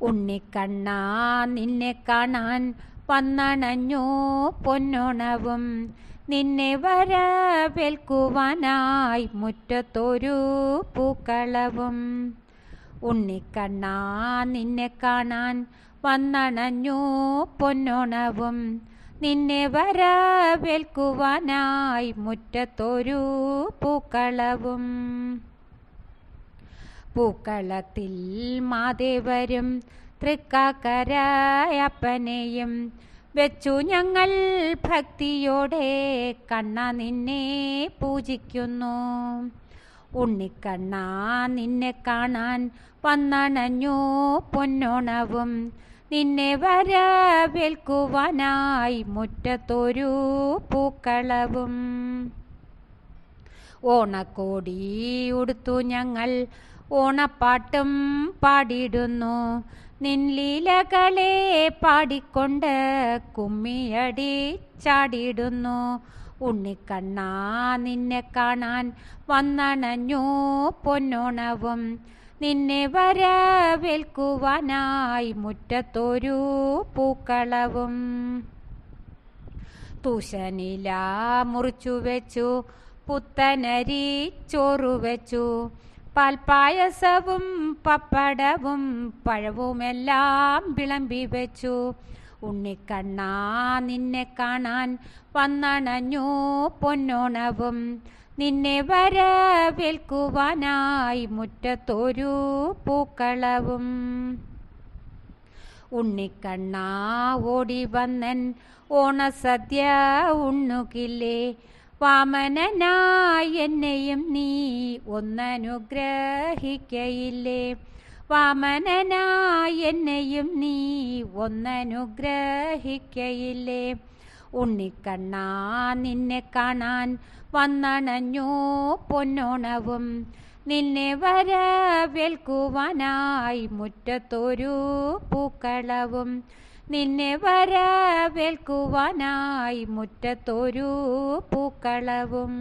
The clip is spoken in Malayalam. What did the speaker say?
ഉണ്ണിക്കണ്ണാ നിന്നെ കാണാൻ വന്നണഞ്ഞു പൊന്നുണവും. നിന്നെ വരവേൽക്കുവാനായി മുറ്റത്തൊരു പൂക്കളവും. ഉണ്ണിക്കണ്ണാ നിന്നെ കാണാൻ വന്നണഞ്ഞു പൊന്നുണവും. നിന്നെ വരവേൽക്കുവാനായി മുറ്റത്തൊരു പൂക്കളവും. പൂക്കളത്തിൽ മാതേവരും തൃക്കാക്കരായപ്പനെയും വെച്ചു ഞങ്ങൾ ഭക്തിയോടെ കണ്ണ നിന്നെ പൂജിക്കുന്നു. ഉണ്ണിക്കണ്ണ നിന്നെ കാണാൻ വന്നണഞ്ഞു പൊന്നോണവും. നിന്നെ വരവേൽക്കുവാനായി മുറ്റത്തൊരു പൂക്കളവും. ഓണക്കോടി ഉടുത്തു ഞങ്ങൾ ഓണപ്പാട്ടും പാടിയിടുന്നു. നിൻലീലകളെ പാടിക്കൊണ്ട് കുമ്മിയടി ചാടിയിടുന്നു. ഉണ്ണിക്കണ്ണാ നിന്നെ കാണാൻ വന്നണഞ്ഞു പൊന്നോണവും. നിന്നെ വരവേൽക്കുവാനായി മുറ്റത്തൊരു പൂക്കളവും. തൂശനില മുറിച്ചു വെച്ചു പുത്തനരി ചോറു വെച്ചു പാൽപ്പായസവും പപ്പടവും പഴവുമെല്ലാം വിളമ്പി വെച്ചു. ഉണ്ണിക്കണ്ണാ നിന്നെ കാണാൻ വന്നണഞ്ഞു പൊന്നോണവും. നിന്നെ വരവേൽക്കുവാനായി മുറ്റത്തൊരു പൂക്കളവും. ഉണ്ണിക്കണ്ണാ ഓടി വന്നൻ ഓണസദ്യ ഉണ്ണുകില്ലേ? വാമനനായി എന്നെയും നീ ഒന്നനുഗ്രഹിക്കയില്ലേ? വാമനനായി എന്നെയും നീ ഒന്നനുഗ്രഹിക്കയില്ലേ? ഉണ്ണിക്കണ്ണാ നിന്നെ കാണാൻ വന്നണഞ്ഞു പൊന്നോണവും. നിന്നെ വരവേൽക്കുവാനായി മുറ്റത്തൊരു പൂക്കളവും. നിന്നെ വരവേൽക്കുവാനായി മുറ്റത്തൊരു പൂക്കളവും